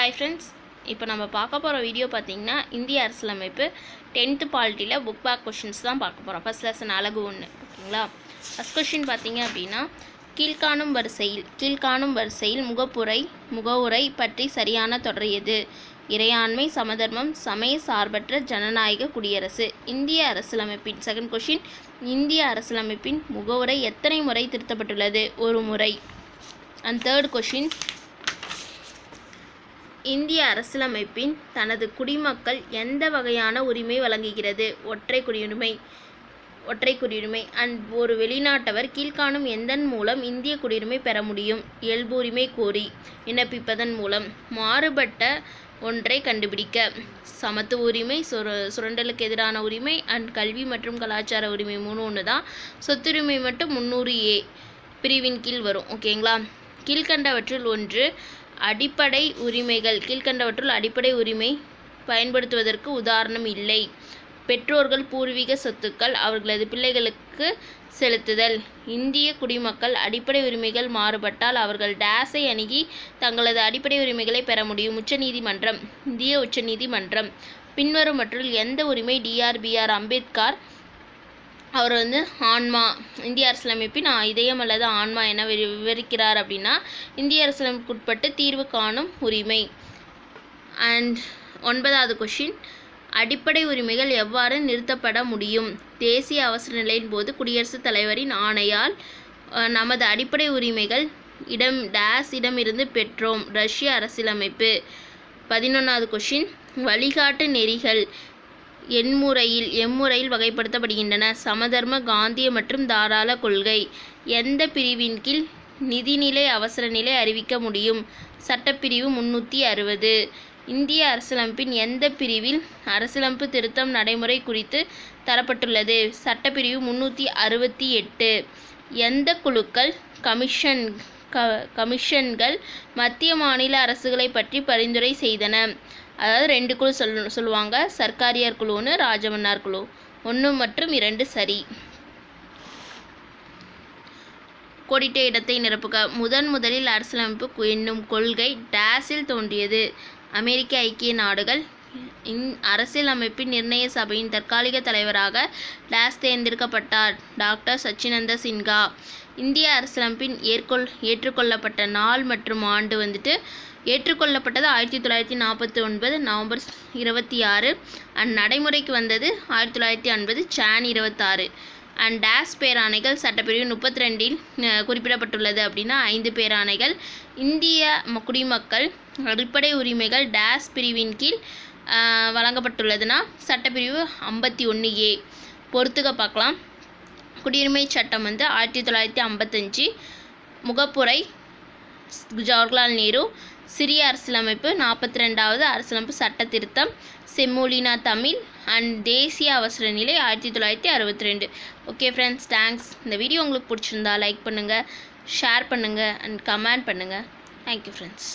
Hi friends இப்போ நம்ம பார்க்க போகிற வீடியோ பார்த்தீங்கன்னா இந்திய அரசியலமைப்பு டென்த்து பாலிட்டியில் புக் பேக் கொஷின்ஸ் தான் பார்க்க போகிறோம் ஃபஸ்ட் லெசன் அழகு ஒன்று ஓகேங்களா? ஃபஸ்ட் கொஷின் பார்த்தீங்க அப்படின்னா கீழ்காணும் வரிசையில் கீழ்காணும் வரிசையில் முகப்புரை முகவுரை பற்றி சரியான தொடர் எது? இறையாண்மை சமதர்மம் சமய சார்பற்ற ஜனநாயக குடியரசு. இந்திய அரசியலமைப்பின் செகண்ட் கொஷின் இந்திய அரசியலமைப்பின் முகவுரை எத்தனை முறை திருத்தப்பட்டுள்ளது? ஒரு முறை. அண்ட் தேர்ட் கொஷின் இந்திய அரசியலமைப்பின் தனது குடிமக்கள் எந்த வகையான உரிமை வழங்குகிறது? ஒற்றை குடியுரிமை ஒற்றை குடியுரிமை. அண்ட் ஒரு வெளிநாட்டவர் கீழ்காணும் எந்தன் மூலம் இந்திய குடியுரிமை பெற முடியும்? இயல்பு உரிமை கோரி விண்ணப்பிப்பதன் மூலம் மாறுபட்ட ஒன்றை கண்டுபிடிக்க. சமத்துவ உரிமை சுர சுரண்டலுக்கு எதிரான உரிமை அண்ட் கல்வி மற்றும் கலாச்சார உரிமை மூணு ஒன்று தான் சொத்துரிமை மட்டும் முந்நூறு ஏ பிரிவின் கீழ் வரும். ஓகேங்களா? கீழ்கண்டவற்றில் ஒன்று அடிப்படை உரிமைகள். கீழ்கண்டவற்றுள் அடிப்படை உரிமை பயன்படுத்துவதற்கு உதாரணம் இல்லை. பெற்றோர்கள் பூர்வீக சொத்துக்கள் அவர்களது பிள்ளைகளுக்கு செலுத்துதல். இந்திய குடிமக்கள் அடிப்படை உரிமைகள் மாறுபட்டால் அவர்கள் டேஸை அணுகி தங்களது அடிப்படை உரிமைகளை பெற முடியும். உச்சநீதிமன்றம் இந்திய உச்சநீதிமன்றம் பின்வருமற்றுள் எந்த உரிமை டிஆர்பிஆர் அம்பேத்கர் அவர் வந்து ஆன்மா இந்திய அரசியலமைப்பின் ஆ- இதயம் அல்லது ஆன்மா என விவ- விவரிக்கிறார் அப்படின்னா இந்திய அரசியலமைப்புக்குட்பட்டு தீர்வு காணும் உரிமை. அண்ட் ஒன்பதாவது கொஷின் அடிப்படை உரிமைகள் எவ்வாறு நிறுத்தப்பட முடியும்? தேசிய அவசர நிலையின் போது குடியரசுத் தலைவரின் ஆணையால் நமது அடிப்படை உரிமைகள் இடம் டேஸ் இடமிருந்து பெற்றோம். ரஷ்ய அரசியலமைப்பு. பதினொன்றாவது கொஷின் வழிகாட்டு நெறிகள். எண்முறையில் எம்முறையில் வகைப்படுத்தப்படுகின்றன. சமதர்ம காந்திய மற்றும் தாராள கொள்கை. எந்த பிரிவின் கீழ் நிதிநிலை அவசர நிலை அறிவிக்க முடியும்? சட்டப்பிரிவு முன்னூற்றி அறுபது. இந்திய அரசியலமைப்பின் எந்த பிரிவில் அரசியலமைப்பு திருத்தம் நடைமுறை குறித்து தரப்பட்டுள்ளது? சட்டப்பிரிவு முன்னூற்றி அறுபத்தி எட்டு. எந்த குழுக்கள் கமிஷன் க கமிஷன்கள் மத்திய மாநில அரசுகளை பற்றி பரிந்துரை செய்தன? அதாவது ரெண்டு குழு சொல் சொல்லுவாங்க. சர்க்காரியார் குழு ஒன்று ராஜமன்னார் குழு. ஒன்று மற்றும் இரண்டு சரி. கோடிட்ட இடத்தை நிரப்புக. முதன் முதலில் அரசியலமைப்பு என்னும் கொள்கை டேஸில் தோன்றியது. அமெரிக்க ஐக்கிய நாடுகள் இந் அரசியலமைப்பின் நிர்ணய சபையின் தற்காலிக தலைவராக டாஸ் தேர்ந்தெடுக்கப்பட்டார். டாக்டர் சச்சினந்த சின்ஹா. இந்திய அரசியலமைப்பின் ஏற்கொள் ஏற்றுக்கொள்ளப்பட்ட நாள் மற்றும் ஆண்டு வந்துட்டு ஏற்றுக்கொள்ளப்பட்டது ஆயிரத்தி தொள்ளாயிரத்தி நாற்பத்தி ஒன்பது நவம்பர் இருபத்தி ஆறு. அண்ட் நடைமுறைக்கு வந்தது ஆயிரத்தி தொள்ளாயிரத்தி ஐம்பது சான் இருபத்தாறு. அண்ட் டேஸ் பேராணைகள் சட்டப்பிரிவு முப்பத்தி ரெண்டில் குறிப்பிடப்பட்டுள்ளது அப்படின்னா ஐந்து பேராணைகள். இந்திய குடிமக்கள் அடிப்படை உரிமைகள் டேஸ் பிரிவின் கீழ் வழங்கப்பட்டுள்ளதுன்னா சட்டப்பிரிவு ஐம்பத்தி ஒன்று ஏ. பொறுத்துக்க பார்க்கலாம். குடியுரிமை சட்டம் வந்து ஆயிரத்தி தொள்ளாயிரத்தி ஐம்பத்தஞ்சு முகப்புரை ஜவஹர்லால் நேரு சிறிய அரசியலமைப்பு நாற்பத்தி ரெண்டாவது அரசியலமைப்பு சட்ட திருத்தம் செம்மொழினா தமிழ் அண்ட் தேசிய அவசர நிலை ஆயிரத்தி தொள்ளாயிரத்தி அறுபத்தி ரெண்டு. ஓகே ஃப்ரெண்ட்ஸ் தேங்க்ஸ் இந்த வீடியோ உங்களுக்கு பிடிச்சிருந்தா லைக் பண்ணுங்கள் ஷேர் பண்ணுங்கள் அண்ட் கமெண்ட் பண்ணுங்கள் தேங்க்யூ ஃப்ரெண்ட்ஸ்